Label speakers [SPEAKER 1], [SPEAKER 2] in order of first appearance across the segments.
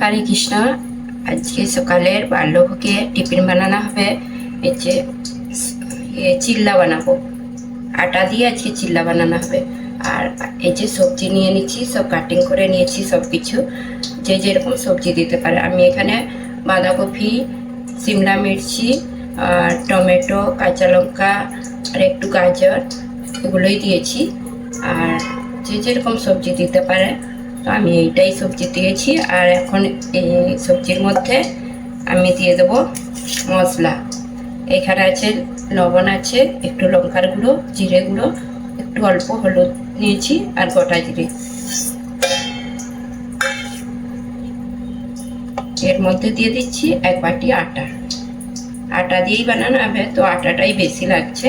[SPEAKER 1] হরে কৃষ্ণ আজকে সকালের বাল্যভোগে টিফিন বানানো হবে। এই যে চিল্লা বানাবো। আটা দিয়ে আজকে চিল্লা বানানো হবে। আর এই যে সবজি নিয়ে নিচ্ছি, সব কাটিং করে নিয়েছি সব কিছু যে যেরকম সবজি দিতে পারে। আমি এখানে বাঁধাকপি, সিমলা মির্চি, আর টমেটো, কাঁচা লঙ্কা, আর একটু গাজর এগুলোই দিয়েছি। আর যে যেরকম সবজি দিতে পারে তো আমি এইটাই সবজি দিয়েছি, আর এখন এই সবজির মধ্যে আমি দিয়ে দেবো মশলা। এখানে আছে লবণ আছে, একটু লঙ্কার গুঁড়ো, জিরে গুঁড়ো, একটু অল্প হলুদ নিয়েছি, আর গোটা জিরে। এর মধ্যে দিয়ে দিচ্ছি এক বাটি আটা। আটা দিয়েই বানানো হবে, তো আটাটাই বেশি লাগছে।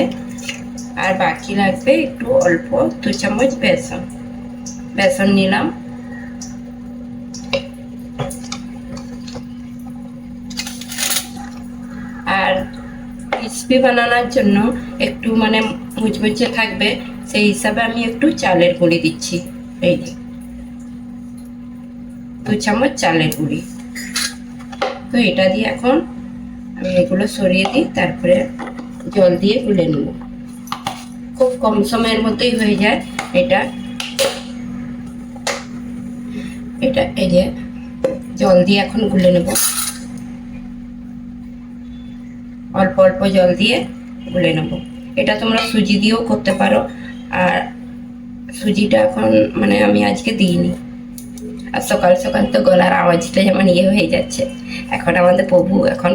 [SPEAKER 1] আর বাকি লাগবে একটু অল্প দু চামচ বেসন। বেসন নিলাম আর ক্রিসপি বানানোর জন্য একটু মানে মুচমুচে থাকবে, সেই হিসাবে আমি একটু চালের গুঁড়ি দিচ্ছি। এই দু চামচ চালের গুঁড়ি। তো এটা দিয়ে এখন আমি এগুলো সরিয়ে দিই, তারপরে জল দিয়ে গুলে নেব। খুব কম সময়ের মধ্যেই হয়ে যায় এটা। এটা এই যে জল দিয়ে এখন গুলে নেব। অল্প অল্প জল দিয়ে গুলে নেব। এটা তোমরা সুজি দিয়েও করতে পারো। আর সুজিটা এখন মানে আমি আজকে দিইনি। আর সকাল সকাল তো গলার আওয়াজটা যেমন ইয়ে হয়ে যাচ্ছে। এখন আমাদের প্রভু এখন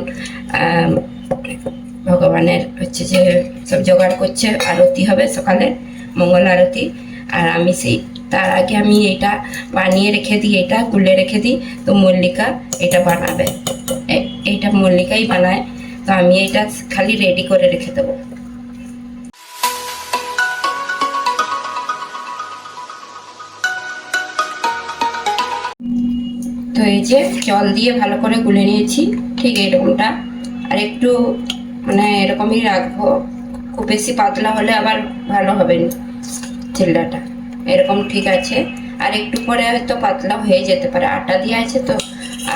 [SPEAKER 1] ভগবানের হচ্ছে যে সব জোগাড় করছে। আরতি হবে সকালে, মঙ্গল আরতি। আর আমি সেই, তার আগে আমি এটা বানিয়ে রেখে দিই, এটা গুলে রেখে দিই। তো মল্লিকা এটা বানাবে। এইটা মল্লিকাই বানায়। তো আমি এটা খালি রেডি করে রেখে দেবো। তো এই যে জল দিয়ে ভালো করে গুলে নিয়েছি, ঠিক এরকমটা আর একটু মানে এরকমই রাখব, খুব বেশি পাতলা হলে আবার ভালো হবে না চিল্লাটা এরকম ঠিক আছে। আর একটু পরে হয়তো পাতলা হয়ে যেতে পারে। আটা দিয়ে আছে তো,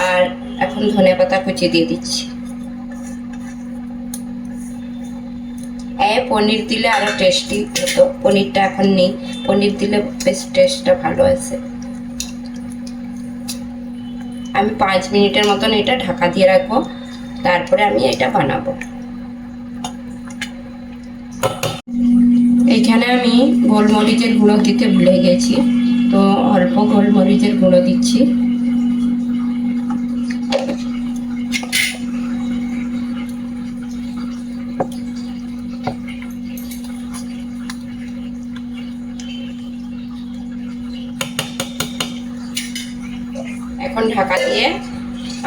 [SPEAKER 1] আর এখন ধনে পাতা কুচি দিয়ে দিচ্ছি। পনির দিলে আরও টেস্টি হতো। পনিরটা এখন নেই। পনির দিলে বেশ টেস্টটা ভালো আসে আমি পাঁচ মিনিটের মতন এটা ঢাকা দিয়ে রাখব। তারপরে আমি এটা বানাবো। এখানে আমি গোলমরিচের গুঁড়ো দিতে ভুলে গেছি। তো অল্প গোলমরিচের গুঁড়ো দিচ্ছি এখন ঢাকা দিয়ে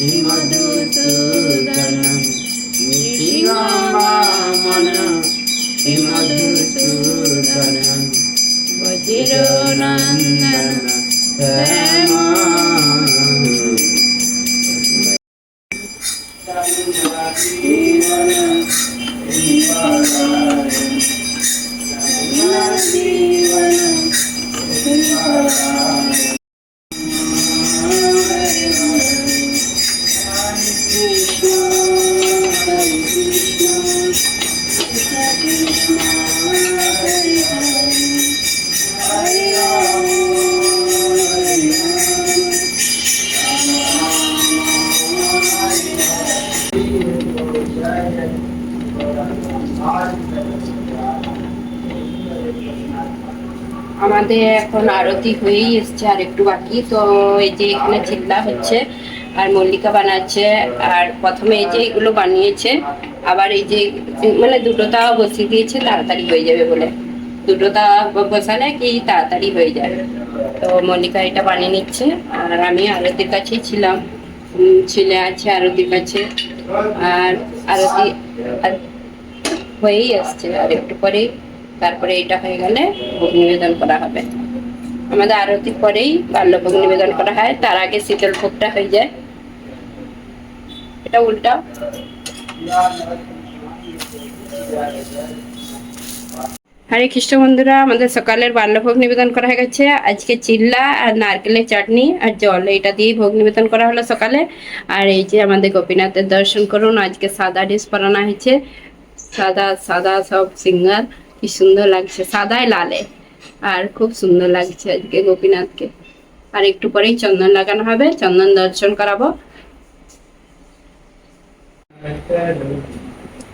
[SPEAKER 2] శ్రీమధుసూదనం నృసింహవామన శ్రీమధుసూదనం వజ్రోనందన శ్యామా
[SPEAKER 1] আমাদের এখন আরতি হয়েই এসছে আর একটু বাকি। তো এই যে এখানে চিল্লা হচ্ছে আর মল্লিকা বানাচ্ছে আর প্রথমে এই যে এগুলো বানিয়েছে, আবার এই যে মানে দুটো তাও বসিয়ে দিয়েছে, তাড়াতাড়ি হয়ে যাবে বলে। দুটো দুটোটা বসালে কি তাড়াতাড়ি হয়ে যায়। তো মল্লিকা এটা বানিয়ে নিচ্ছে আর আমি আরতির কাছেই ছিলাম। ছেলে আছে আরতির কাছে। আর আরতি আর হয়েই আসছে আর একটু পরেই। তারপরে এটা হয়ে গেলে ভোগ নিবেদন করা হবে। আমাদের আরতির পরেই বাল্যভোগ নিবেদন করা হয়, তার আগে শীতল ভোগটা হয়ে যায়। এটা উল্টা। হরে খ্রিস্ট বন্ধুরা, আমাদের সকালের বাল্যভোগ নিবেদন করা হয়ে গেছে। আজকে চিল্লা আর নারকেলের চাটনি আর জল এটা দিয়েই ভোগ নিবেদন করা হলো সকালে। আর এই যে আমাদের গোপীনাথের দর্শন করুন, আজকে সাদা ডিশ বানানো হয়েছে। সাদা সাদা সব সিঙ্গার। কি সুন্দর লাগছে, সাদায় লালে। আর খুব সুন্দর লাগছে আজকে গোপীনাথকে। আর একটু পরেই চন্দন লাগানো হবে, চন্দন দর্শন করাবো।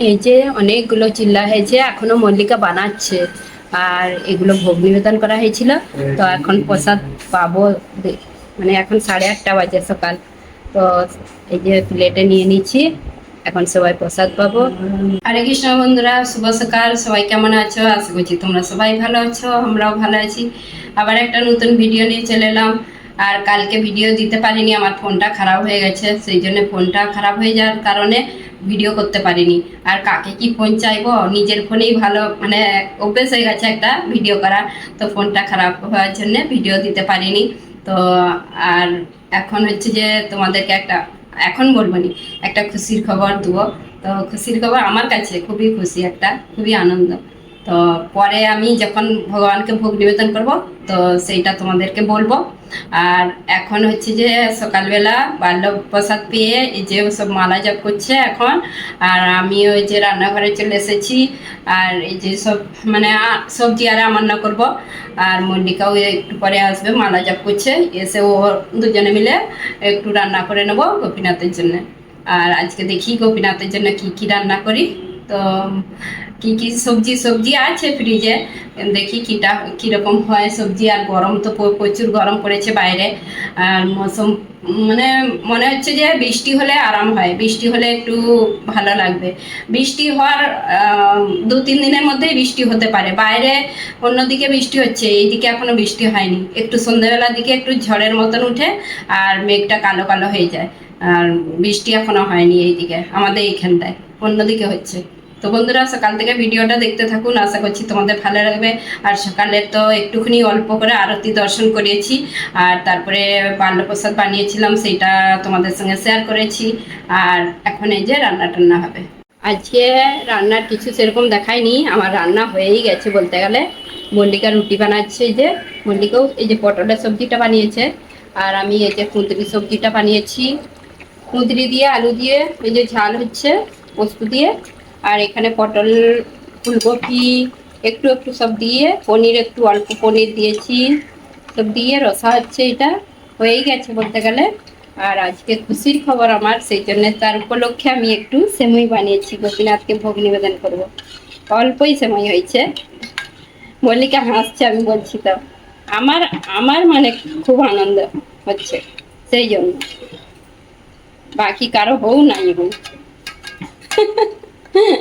[SPEAKER 1] এই যে অনেকগুলো চিল্লা হয়েছে, এখনও মল্লিকা বানাচ্ছে। আর এগুলো ভোগ নিবেদন করা হয়েছিল। তো এখন প্রসাদ পাবো। মানে এখন সাড়ে আটটা বাজে সকাল। তো এই যে প্লেটে নিয়ে নিচ্ছি। এখন সবাই প্রসাদ পাবো। হরে কৃষ্ণ বন্ধুরা, শুভ সকাল। সবাই কেমন আছো? আশা করছি তোমরা সবাই ভালো আছো, আমরাও ভালো আছি। আবার একটা নতুন ভিডিও নিয়ে চলে এলাম। আর কালকে ভিডিও দিতে পারিনি, আমার ফোনটা খারাপ হয়ে গেছে, সেই জন্য ফোনটা খারাপ হয়ে যাওয়ার কারণে ভিডিও করতে পারিনি। আর কাকে কি ফোন চাইব? নিজের ফোনেই ভালো মানে অভ্যেস হয়ে গেছে একটা ভিডিও করা তো ফোনটা খারাপ হওয়ার জন্য ভিডিও দিতে পারিনি। তো আর এখন হচ্ছে যে তোমাদেরকে একটা এখন বলব নি একটা খুশির খবর দেবো তো খুশির খবর আমার কাছে খুবই খুশি, একটা খুবই আনন্দ। তো পরে আমি যখন ভগবানকে ভোগ নিবেদন করব, তো সেইটা তোমাদেরকে বলব। আর এখন হচ্ছে যে সকালবেলা বাল্য প্রসাদ পেয়ে এই যে সব মালা জপ করছে এখন, আর আমি ওই যে রান্নাঘরে চলে এসেছি, আর এই যে সব মানে সবজি আর রান্না করব। আর মল্লিকাও একটু পরে আসবে, মালা জপ করছে, এসে ও দুজনে মিলে একটু রান্না করে নেব গোপীনাথের জন্য। আর আজকে দেখি গোপীনাথের জন্য কি কি রান্না করি। তো কি কি সবজি সবজি আছে ফ্রিজে দেখি কিটা, কীরকম হয় সবজি আর গরম তো প্রচুর গরম পড়েছে বাইরে। আর মৌসুম মানে মনে হচ্ছে যে বৃষ্টি হলে আরাম হয়। বৃষ্টি হলে একটু ভালো লাগবে। বৃষ্টি হওয়ার দু, তিন দিনের মধ্যেই বৃষ্টি হতে পারে। বাইরে অন্যদিকে বৃষ্টি হচ্ছে, এইদিকে এখনও বৃষ্টি হয়নি। একটু সন্ধ্যাবেলার দিকে একটু ঝড়ের মতন উঠে আর মেঘটা কালো কালো হয়ে যায়। আর বৃষ্টি এখনও হয়নি এইদিকে, আমাদের এইখানটায়। অন্যদিকে হচ্ছে। তো বন্ধুরা, সকাল থেকে ভিডিওটা দেখতে থাকুন। আশা করছি তোমাদের ভালো লাগবে। আর সকালে তো একটুখানি অল্প করে আরতি দর্শন করিয়েছি আর তারপরে বাল্যপ্রসাদ বানিয়েছিলাম, সেইটা তোমাদের সঙ্গে শেয়ার করেছি। আর এখন এই যে রান্না টান্না হবে। আজকে রান্নার কিছু সেরকম দেখায়নি আমার রান্না হয়েই গেছে বলতে গেলে। মল্লিকা রুটি বানাচ্ছে যে। মল্লিকাও এই যে পটলের সবজিটা বানিয়েছে। আর আমি এই যে কুঁদরি সবজিটা বানিয়েছি। কুঁদরি দিয়ে আলু দিয়ে এই যে ঝাল হচ্ছে, পোস্ত দিয়ে। আর এখানে পটল, ফুলকপি, একটু একটু সব দিয়ে, পনির একটু অল্প পনির দিয়েছি। সব দিয়ে রসা হচ্ছে এটা। হয়েই গেছে বলতে গেলে। আর আজকে খুশির খবর আমার, সেই জন্য তার উপলক্ষে আমি একটু সেমই বানিয়েছি। গোপীনাথকে ভোগ নিবেদন করব। অল্পই সেমই হয়েছে। মল্লিকা হাসছে, আমি বলছি তো। আমার আমার মানে খুব আনন্দ হচ্ছে, সেই জন্য। বাকি কারও বউ নাই বউ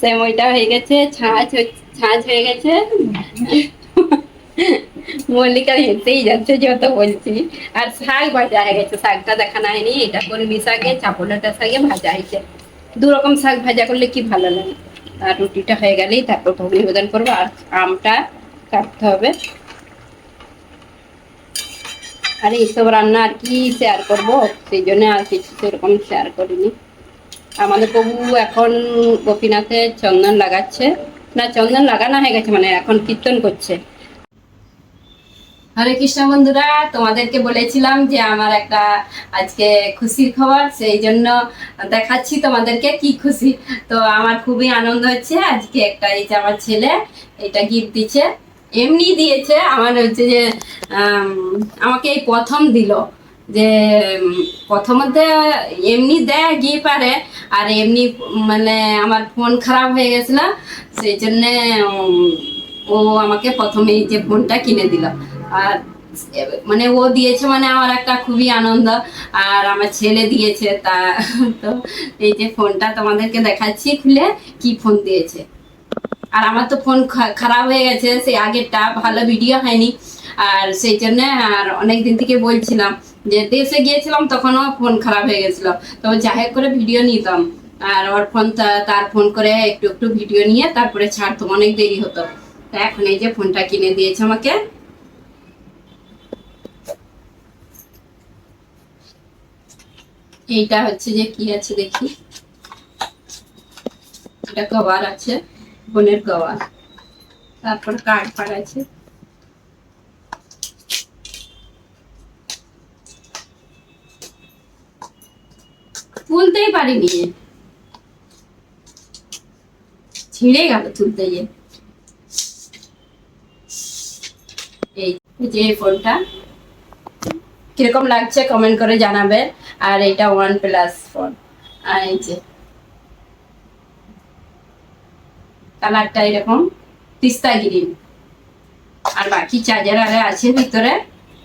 [SPEAKER 1] সেমইটা হয়ে গেছে, ছাঁচ ছাঁচ হয়ে গেছে। মল্লিকা হেঁটেই যাচ্ছে যত বলছি। আর শাক ভাজা হয়ে গেছে, শাকটা দেখানো হয়নি, এটা কলমি শাকে, চাপলাটা শাকে ভাজা হয়েছে। দু রকম শাক ভাজা করলে কি ভালো লাগে? আর রুটিটা হয়ে গেলেই তারপর ভোগ নিবেদন করব, আর আমটা কাটতে হবে। আর এইসব রান্না আর কি শেয়ার করব? সেই জন্য আর কিছু সেরকম শেয়ার করিনি। আমাদের প্রভু এখন গোপীনাথে চন্দন লাগাচ্ছে। না, চন্দন লাগানো হয়ে গেছে মানে এখন কীর্তন করছে। হরে কৃষ্ণ বন্ধুরা, তোমাদেরকে বলেছিলাম যে আমার একটা আজকে খুশির খবর, সেই জন্য দেখাচ্ছি তোমাদেরকে কি খুশি। তো আমার খুবই আনন্দ হচ্ছে, আজকে একটা এই যে আমার ছেলে এটা গিফট দিচ্ছে। এমনি দিয়েছে, আমার হচ্ছে যে আমাকে এই প্রথম দিল। যে, প্রথমতে এমনি দেয় গিয়ে পারে, আর এমনি মানে আমার ফোন খারাপ হয়ে গেছিল, সেই জন্যে ও আমাকে প্রথমে যে ফোনটা কিনে দিল। আর মানে ও দিয়েছে মানে আমার একটা খুবই আনন্দ, আর আমার ছেলে দিয়েছে, তা, তো এই যে ফোনটা তোমাদেরকে দেখাচ্ছি খুলে, কি ফোন দিয়েছে। আর আমার তো ফোন খারাপ হয়ে গেছে সেই আগেরটা ভালো ভিডিও হয়নি। আর সেই জন্য আর অনেক দিন থেকে বলছিলাম যে দেশে গিয়েছিলাম তখনও ফোন খারাপ হয়ে গেছিল। তো যাই করে ভিডিও নিতাম। আর ওর ফোন তার ফোন করে একটু একটু ভিডিও নিয়ে তারপরে ছাড়তাম, অনেক দেরি হতো। তা এখন এই যে ফোনটা কিনে দিয়েছে আমাকে। এইটা হচ্ছে যে কি আছে দেখি। এটা কভার আছে ফোনের কভার। তারপর কার্ড ফার্ড আছে। পারিনি ছিঁড়ে গেল তুলতে গিয়ে। এই যে ফোনটা। কীরকম লাগছে কমেন্ট করে আর এটা ওয়ান প্লাস ফোন আর এই যে কালারটা এরকম তিস্তা গ্রিন আর বাকি চার্জার আরে আছে ভিতরে।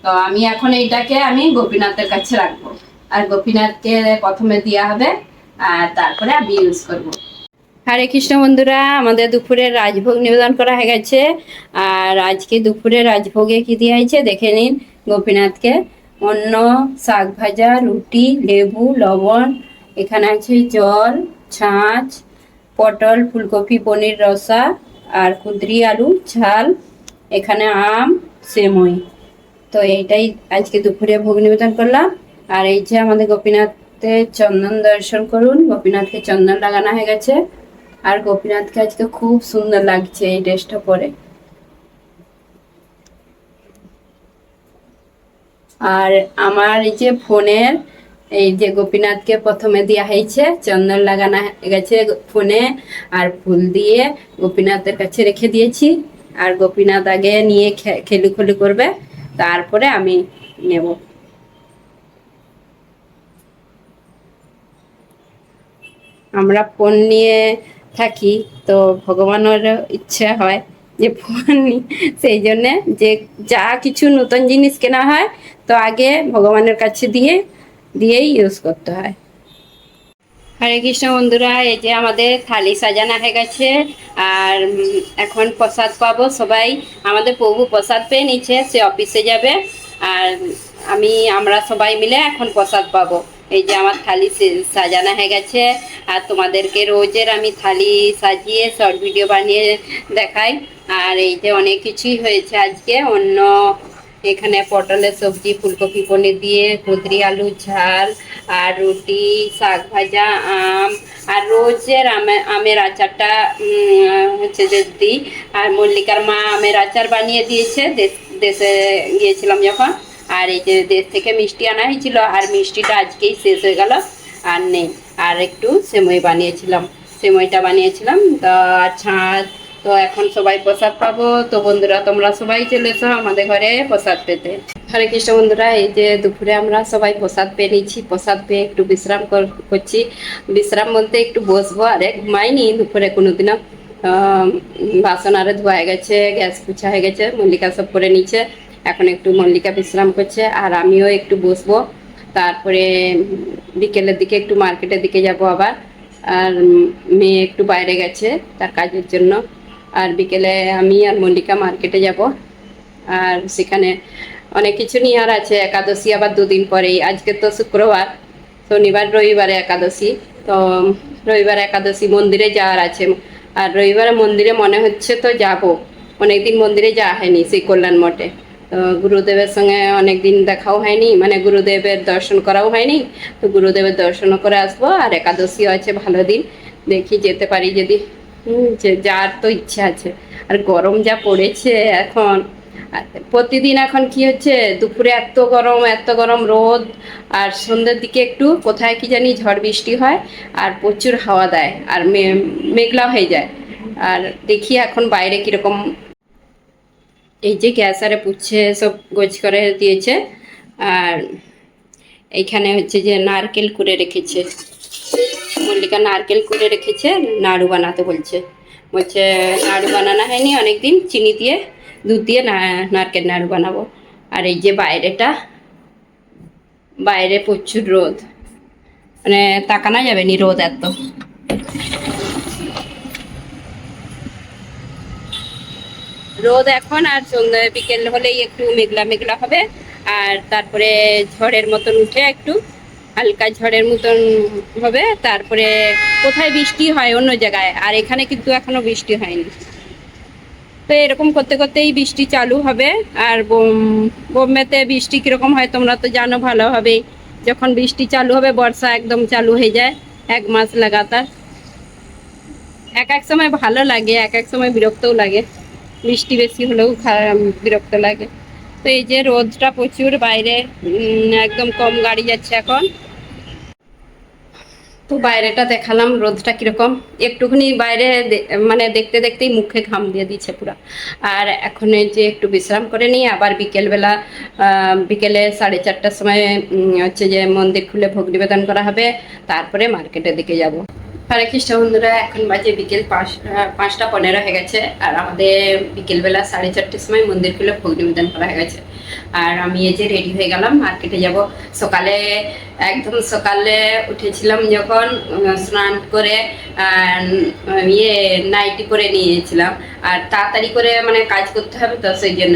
[SPEAKER 1] তো আমি এখন এইটাকে আমি গোপীনাথের কাছে রাখব। আর গোপীনাথকে প্রথমে দেওয়া হবে, আর তারপরে আমি ইউজ করব। হরে কৃষ্ণ বন্ধুরা, আমাদের দুপুরে রাজভোগ নিবেদন করা হয়ে গেছে। আর আজকে দুপুরে রাজভোগে কি দেওয়া হয়েছে দেখে নিন গোপীনাথকে। অন্ন, শাক ভাজা, রুটি, লেবু, লবণ, এখানে আছে জল, ছাঁচ, পটল, ফুলকপি, পনির রসা, আর কুঁদরি আলু, ঝাল, এখানে আম, সেমই। তো এইটাই আজকে দুপুরে ভোগ নিবেদন করলাম। আর এই যে আমাদের গোপীনাথের চন্দন দর্শন করুন, গোপীনাথকে চন্দন লাগানো হয়ে গেছে। আর গোপীনাথকে আজকে খুব সুন্দর লাগছে এই ড্রেসটা পরে। আর আমার এই যে ফোনের এই যে গোপীনাথকে প্রথমে দেওয়া হয়েছে, চন্দন লাগানো গেছে ফোনে। আর ফুল দিয়ে গোপীনাথের কাছে রেখে দিয়েছি। আর গোপীনাথ আগে নিয়ে খেলুখুলি করবে। তারপরে আমি নেব। আমরা ফোন নিয়ে থাকি, তো ভগবানের ইচ্ছা হয় যে ফোন সেই জন্যে যে যা কিছু নতুন জিনিস কেনা হয়, তো আগে ভগবানের কাছে দিয়ে, দিয়েই ইউজ করতে হয়। হরে কৃষ্ণ বন্ধুরা, এই যে আমাদের থালি সাজানো হয়ে গেছে, আর এখন প্রসাদ পাবো সবাই। আমাদের প্রভু প্রসাদ পেয়ে নিচ্ছে, সে অফিসে যাবে, আর আমি, আমরা সবাই মিলে এখন প্রসাদ পাবো। এই যে আমার থালি সাজানো হয়ে গেছে, আর তোমাদেরকে রোজের আমি থালি সাজিয়ে শর্ট ভিডিও বানিয়ে দেখাই। আর এই যে অনেক কিছুই হয়েছে আজকে অন্য এখানে পটলের সবজি, ফুলকপি, পনির দিয়ে কুদরি, আলু, ঝাল, আর রুটি, শাক ভাজা, আম, আর রোজের আমে, আমের আচারটা হচ্ছে যে দিই আর মল্লিকার মা আমের আচার বানিয়ে দিয়েছে দেশে গিয়েছিলাম যখন। আর এই যে দেশ থেকে মিষ্টি আনা হয়েছিল, আর মিষ্টিটা আজকেই শেষ হয়ে গেল, আর নেই। আর একটু সেমই বানিয়েছিলাম, সেমইটা বানিয়েছিলাম। তা ছাঁচ তো এখন সবাই প্রসাদ পাবো। তো বন্ধুরা, তোমরা সবাই চলে এসো আমাদের ঘরে প্রসাদ পেতে। হরে কৃষ্ণ বন্ধুরা, এই যে দুপুরে আমরা সবাই প্রসাদ পেয়ে নিচ্ছি, প্রসাদ পেয়ে একটু বিশ্রাম কর- করছি। বিশ্রাম বলতে একটু বসবো, আরে ঘুমাইনি, দুপুরে কোনোদিনও বাসন আরে ধোয়া গেছে, গ্যাস পুছা হয়ে গেছে, মল্লিকা সব করে নিচ্ছে। এখন একটু মল্লিকা বিশ্রাম করছে আর আমিও একটু বসবো। তারপরে বিকেলের দিকে একটু মার্কেটের দিকে যাব আবার। আর মেয়ে একটু বাইরে গেছে তার কাজের জন্য। আর বিকেলে আমি আর মল্লিকা মার্কেটে যাব। আর সেখানে অনেক কিছু নিয়ে আর আছে। একাদশী আবার দুদিন পরেই। আজকে তো শুক্রবার, শনিবার, রবিবারে একাদশী। তো রবিবার একাদশী মন্দিরে যাওয়ার আছে। আর রবিবারে মন্দিরে মনে হচ্ছে তো যাব। অনেকদিন মন্দিরে যাওয়া হয়নি সেই কল্যাণ মঠে। গুরুদেবের সঙ্গে অনেক দিন দেখাও হয়নি মানে গুরুদেবের দর্শন করাও হয়নি। তো গুরুদেবের দর্শনও করে আসব আর একাদশীও আছে ভালো দিন, দেখি যেতে পারি যদি। যে যার তো ইচ্ছা আছে। আর গরম যা পড়েছে এখন প্রতিদিন এখন কি হচ্ছে, দুপুরে এত গরম এত গরম রোদ, আর সন্ধ্যের দিকে একটু কোথায় কি জানি ঝড় বৃষ্টি হয়, আর প্রচুর হাওয়া দেয়, আর মেঘলা হয়ে যায়। আর দেখি এখন বাইরে কীরকম এই যে গ্যাস আরে পুচ্ছে, সব গোছ করে দিয়েছে। আর এইখানে হচ্ছে যে নারকেল কুড়ে রেখেছে। মল্লিকা নারকেল কুড়ে রেখেছে, নাড়ু বানাতে বলছে। বলছে, নাড়ু বানানো হয়নি অনেকদিন, চিনি দিয়ে দুধ দিয়ে নারকেল নাড়ু বানাবো। আর এই যে বাইরেটা, বাইরে প্রচুর রোদ। মানে তাকানো যাবে নি রোদ এত। রোদ এখন আর বিকেল হলেই একটু মেঘলা মেঘলা হবে। আর তারপরে ঝড়ের মতন উঠে একটু হালকা ঝড়ের মতন হবে। তারপরে কোথায় বৃষ্টি হয় অন্য জায়গায়? আর এখানে কিন্তু এখনও বৃষ্টি হয়নি। তো এরকম করতে করতেই বৃষ্টি চালু হবে। আর বোম- বোম্বেতে বৃষ্টি কীরকম হয় তোমরা তো জানো ভালোভাবেই যখন বৃষ্টি চালু হবে, বর্ষা একদম চালু হয়ে যায় এক মাস লাগাতার। এক এক সময় ভালো লাগে, এক এক সময় বিরক্তও লাগে। বৃষ্টি বেশি হলেও বিরক্ত লাগে। তো এই যে রোদটা প্রচুর বাইরে একদম কম গাড়ি যাচ্ছে এখন। তো বাইরেটা দেখালাম রোদটা কীরকম। একটুখানি বাইরে মানে দেখতে দেখতেই মুখে ঘাম দিয়ে দিচ্ছে পুরো। আর এখন যে একটু বিশ্রাম করে নিই, আবার বিকেলবেলা বিকেলে সাড়ে চারটার সময় হচ্ছে যে মন্দির খুলে ভোগ নিবেদন করা হবে। তারপরে মার্কেটের দিকে যাব। হরে কৃষ্ণ বন্ধুরা, এখন বাজে বিকেল পাঁচ পাঁচটা পনেরো হয়ে গেছে। আর আমাদের বিকেলবেলা সাড়ে চারটের সময় মন্দির খুলে ভোগ নিবেদন করা হয়ে গেছে। আর আমি এই যে রেডি হয়ে গেলাম মার্কেটে যাব। সকালে, একদম সকালে উঠেছিলাম যখন স্নান করে ইয়ে নাইটি করে নিয়েছিলাম। আর তাড়াতাড়ি করে মানে কাজ করতে হবে তো সেই জন্য।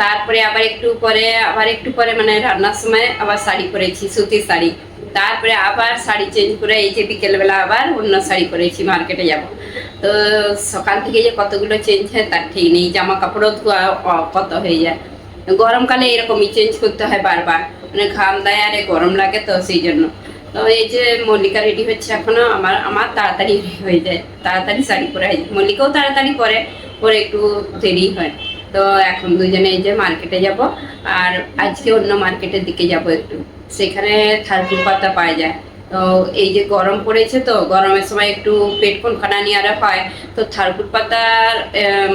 [SPEAKER 1] তারপরে আবার একটু পরে, আবার একটু পরে মানে রান্নার সময় আবার শাড়ি পরেছি, সুতির শাড়ি। তারপরে আবার শাড়ি চেঞ্জ করে এই যে বিকেলবেলা আবার অন্য শাড়ি পরেছি মার্কেটে যাব। তো সকাল থেকে যে কতগুলো চেঞ্জ হয় তার ঠিক নেই জামা কাপড়ও ধোয়া কত হয়ে যায়। গরমকালে এরকমই চেঞ্জ করতে হয় বারবার। মানে ঘাম দেয়, আর গরম লাগে তো সেই জন্য। তো এই যে মল্লিকা রেডি হচ্ছে এখনও, আমার আমার তাড়াতাড়ি হয়ে যায়। তাড়াতাড়ি শাড়ি পরে মল্লিকাও তাড়াতাড়ি পরে পরে একটু দেরি হয়। তো এখন দুজনে এই যে মার্কেটে যাব। আর আজকে অন্য মার্কেটের দিকে যাব একটু। সেখানে থার্কুল পাতা পাওয়া যায়। তো এই যে গরম পড়েছে তো, গরমের সময় একটু পেট কোনখানানি আরও হয় তো থার্কুল পাতার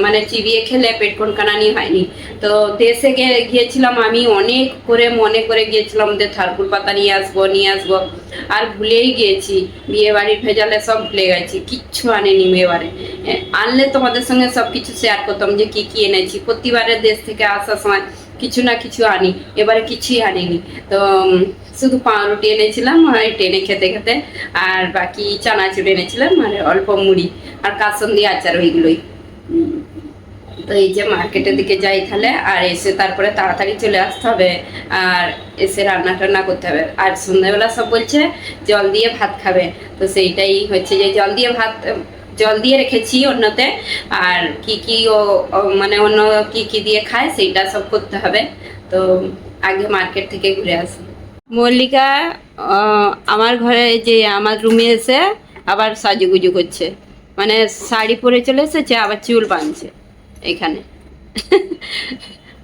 [SPEAKER 1] মানে চিবিয়ে খেলে পেট কোনখানানি হয়নি। তো দেশে গিয়েছিলাম আমি, অনেক করে মনে করে গিয়েছিলাম যে থারকুল পাতা নিয়ে আসব নিয়ে আসব। আর ভুলেই গিয়েছি বিয়ে বাড়ির ভেজালে সব ভুলে গেছি, কিচ্ছু আনেনি বিয়ে বাড়ি আনলে তোমাদের সঙ্গে সব কিছু শেয়ার করতাম যে কি কি এনেছি। প্রতিবারের দেশ থেকে আসার সময় কিছু না কিছু আনি। এবারে কিছুই আনিনি। তো শুধু পাউরুটি এনেছিলাম আর টেনে খেতে খেতে। আর বাকি চানাচুর এনেছিলাম মানে অল্প মুড়ি আর কাসন্দি আচার ওইগুলোই। তো এই যে মার্কেটের দিকে যাই তাহলে, আর এসে তারপরে তাড়াতাড়ি চলে আসতে হবে। আর এসে রান্না টান্না করতে হবে। আর সন্ধ্যাবেলা সব বলছে, জল দিয়ে ভাত খাবে। তো সেইটাই হচ্ছে যে জল দিয়ে ভাত জল দিয়ে রেখেছি অন্যতে। আর কি কি ও মানে অন্য কি কি দিয়ে খায় সেইটা সব করতে হবে। তো আগে মার্কেট থেকে ঘুরে আসি। মল্লিকা আমার ঘরে যে আমার রুমে এসে আবার সাজুগুজু করছে। মানে শাড়ি পরে চলে এসেছে, আবার চুল বাঁধছে এখানে।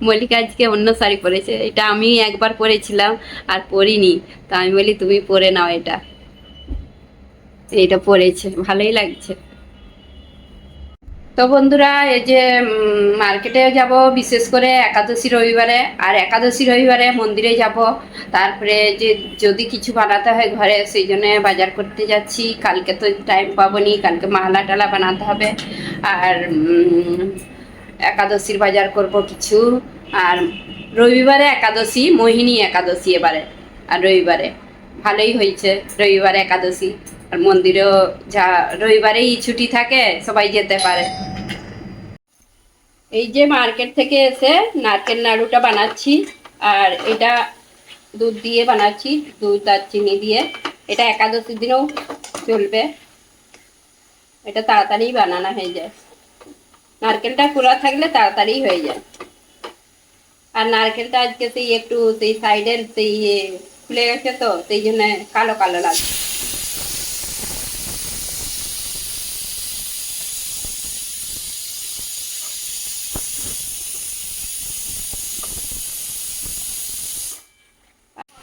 [SPEAKER 1] মল্লিকা আজকে অন্য শাড়ি পরেছে। এটা আমি একবার পরেছিলাম আর পরিনি। তো আমি বলি, তুমি পরে নাও এটা। এইটা পরেছে। ভালোই লাগছে। তো বন্ধুরা, এই যে মার্কেটে যাব, বিশেষ করে একাদশী রবিবারে। আর একাদশী রবিবারে মন্দিরে যাব। তারপরে যে, যদি কিছু বানাতে হয় ঘরে, সেই জন্য বাজার করতে যাচ্ছি। কালকে তো টাইম পাবো নি কালকে মালা টালা বানাতে হবে। আর একাদশীর বাজার করব কিছু। আর রবিবারে একাদশী, মোহিনী একাদশী এবারে, আর রবিবারে। ভালোই হয়েছে, রবিবারে একাদশী। আর মন্দিরেও যা, রবিবারেই ছুটি থাকে, সবাই যেতে পারে। এই যে মার্কেট থেকে এসে নারকেল নাড়ুটা বানাচ্ছি, আর এটা দুধ দিয়ে বানাচ্ছি, দুধ আর চিনি দিয়ে। এটা একাদশীর দিনেও চলবে। এটা তাড়াতাড়ি বানানো হয়ে যায়। নারকেলটা খোলা থাকলে তাড়াতাড়ি হয়ে যায়। আর নারকেলটা আজকে সেই একটু সেই সাইডের সেই খুলে গেছে তো সেই জন্য কালো কালো লাগছে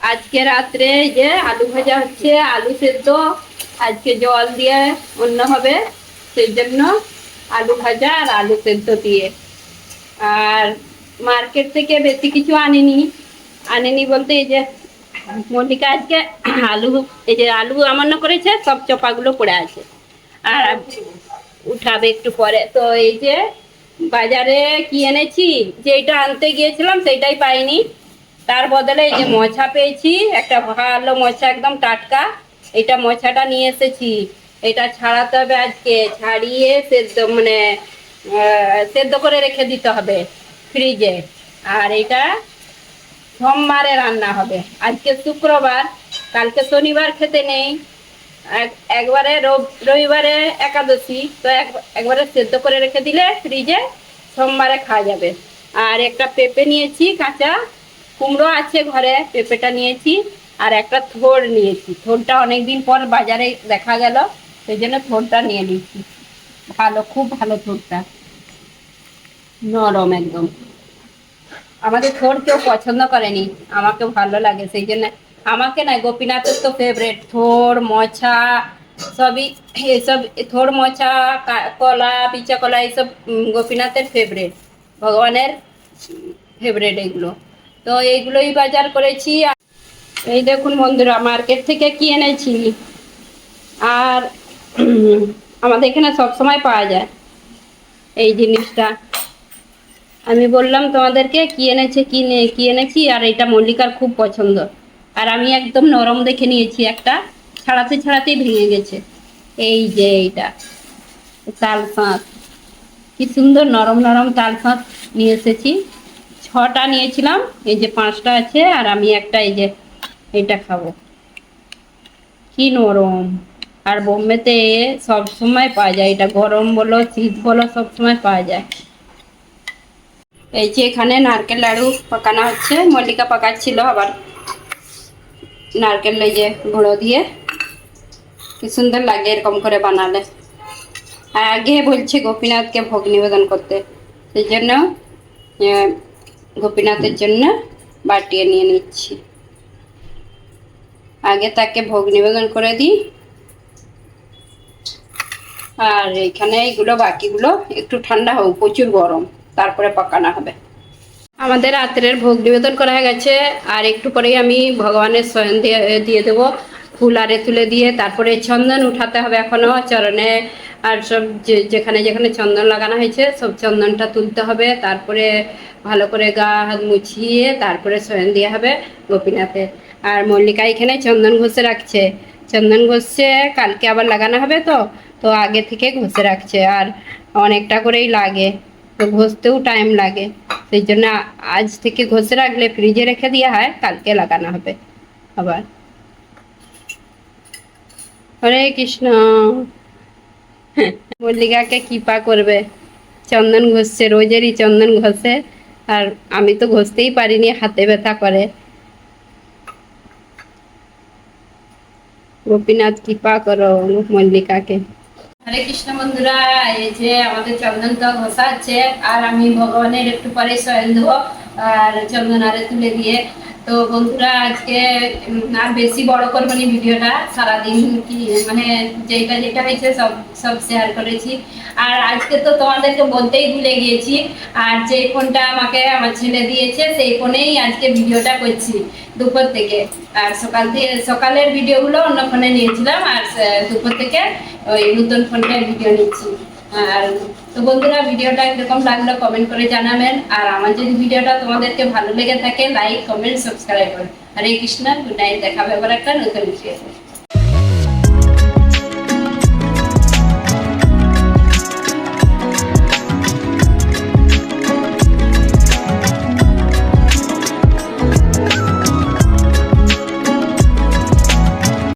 [SPEAKER 1] আজকে রাত্রে এই যে আলু ভাজা হচ্ছে আলু সেদ্ধ আজকে জল দিয়ে অন্য হবে সেই জন্য আলু ভাজা আর আলু সেদ্ধ দিয়ে আর মার্কেট থেকে বেশি কিছু আনিনি আনেনি বলতে এই যে মল্লিকা আজকে আলু, এই যে আলু আমান্য করেছে, সব চপাগুলো পড়ে আছে। আর উঠাবে একটু পরে। তো এই যে বাজারে কি এনেছি যেটা আনতে গিয়েছিলাম সেইটাই পাইনি। তার বদলে এই যে মোছা পেয়েছি, একটা ভালো মোছা একদম টাটকা। এটা মোছাটা নিয়ে এসেছি। এটা ছাড়াতে হবে আজকে, ছাড়িয়ে সেদ্ধ মানে সেদ্ধ করে রেখে দিতে হবে ফ্রিজে। আর এটা সোমবারে রান্না হবে। আজকে শুক্রবার, কালকে শনিবার খেতে নেই। এক- একবারে রব- রবিবারে একাদশী, তো এক- একবারে সেদ্ধ করে রেখে দিলে ফ্রিজে সোমবারে খাওয়া যাবে। আর একটা পেঁপে নিয়েছি, কাঁচা। কুমড়ো আছে ঘরে, পেঁপেটা নিয়েছি। আর একটা থোড় নিয়েছি। থোড়টা অনেকদিন পর বাজারে দেখা গেল, সেই জন্য থোড়টা নিয়ে নিয়েছি। ভালো, খুব ভালো থোড়টা। নরম একদম। আমাদের থোড় কেউ পছন্দ করেনি, আমাকে ভালো লাগে, সেই জন্য আমাকে না গোপীনাথের তো ফেভারেট থোড় মোছা, সবই, এসব থোড় মোছা কলা, পিচা কলা এইসব গোপীনাথের ফেভারেট ভগবানের ফেভারেট এগুলো। তো এইগুলোই বাজার করেছি এই দেখুন বন্ধুরা, মার্কেট থেকে কি এনেছি? আর আমাদের এখানে সব সময় পাওয়া যায় এই জিনিসটা। আমি বললাম তোমাদেরকে কি এনেছে, কি নে, কি এনেছি, আর এটা মল্লিকার খুব পছন্দ। আর আমি একদম নরম দেখে নিয়েছি একটা, ছাড়াতে ছাড়াতেই ভেঙে গেছে। এই যে এইটা, তাল শাঁস কি সুন্দর নরম নরম তাল শাঁস নিয়ে এসেছি। ছটা নিয়েছিলাম, এই যে পাঁচটা আছে, আর আমি একটা এই যে এটা খাব। কি নরম। আর বোম্বেতে সব সময় পাওয়া যায়, এটা গরম বলো, শীত বলো সব সময় পাওয়া যায়। এই যে এখানে নারকেল লাড়ু পাকানো হচ্ছে, মল্লিকা পাকাচ্ছিল আবার। নারকেল এই যে গুঁড়ো দিয়ে। কি সুন্দর লাগে এরকম করে বানালে। আর আগে বলছে গোপীনাথকে ভোগ নিবেদন করতে। সেই জন্য গোপীনাথের জন্য বাটিয়ে নিয়ে নিচ্ছি। আগে তাকে ভোগ নিবেদন করে দিই। আর এখানে এইগুলো বাকিগুলো একটু ঠান্ডা হোক, প্রচুর গরম। তারপরে পাকানো হবে। আমাদের রাত্রের ভোগ নিবেদন করা হয়ে গেছে। আর একটু পরেই আমি ভগবানের স্বয়ং দিয়ে দিয়ে দেবো। ফুল আরে তুলে দিয়ে তারপরে চন্দন উঠাতে হবে এখনও চরণে। আর সব যেখানে যেখানে চন্দন লাগানো হয়েছে, সব চন্দনটা তুলতে হবে। তারপরে ভালো করে গা হাত মুছিয়ে তারপরে স্বয়ং দেওয়া হবে গোপীনাথে। আর মল্লিকা এখানে চন্দন ঘষে রাখছে। চন্দন ঘষছে কালকে আবার লাগানো হবে তো তো আগে থেকে ঘষে রাখছে। আর অনেকটা করেই লাগে। তো ঘষতেও টাইম লাগে। সেই জন্য আজ থেকে ঘষে রাখলে ফ্রিজে রেখে দেওয়া হয়, কালকে লাগানো হবে। আবার। হরে কৃষ্ণ। মল্লিকাকে কৃপা করবে। চন্দন ঘষছে, রোজেরই চন্দন ঘষে। আর আমি তো ঘষতেই পারিনি, হাতে ব্যথা করে। গোপীনাথ কৃপা করো, মল্লিকাকে। হরে কৃষ্ণ বন্ধুরা, এই যে আমাদের চন্দন তো ঘষা আছে আর আমি ভগবানের একটু পরে স্বয়ং দেবো আর চন্দন আরে তুলে দিয়ে তো বন্ধুরা, আজকে আর বেশি বড় করব নি ভিডিওটা, সারাদিন কি মানে যেটা যেটা হয়েছে সব সব শেয়ার করেছি। আর আজকে তো তোমাদেরকে বলতেই ভুলে গিয়েছি, আর যে ফোনটা আমাকে আমার ছেলে দিয়েছে, সেই ফোনেই আজকে ভিডিওটা করছি দুপুর থেকে। আর সকাল থেকে, সকালের ভিডিওগুলো অন্য ফোনে নিয়েছিলাম, আর দুপুর থেকে ওই নতুন ফোনটায় ভিডিও নিচ্ছি। আর তো বন্ধুরা, ভিডিওটা কীরকম লাগল কমেন্ট করে জানাবেন। আর আমার যদি ভিডিওটা তোমাদেরকে ভালো লেগে থাকে লাইক কমেন্ট সাবস্ক্রাইব করুন হরে কৃষ্ণ গুড নাইট দেখাবে আবার একটা নতুন ভিডিও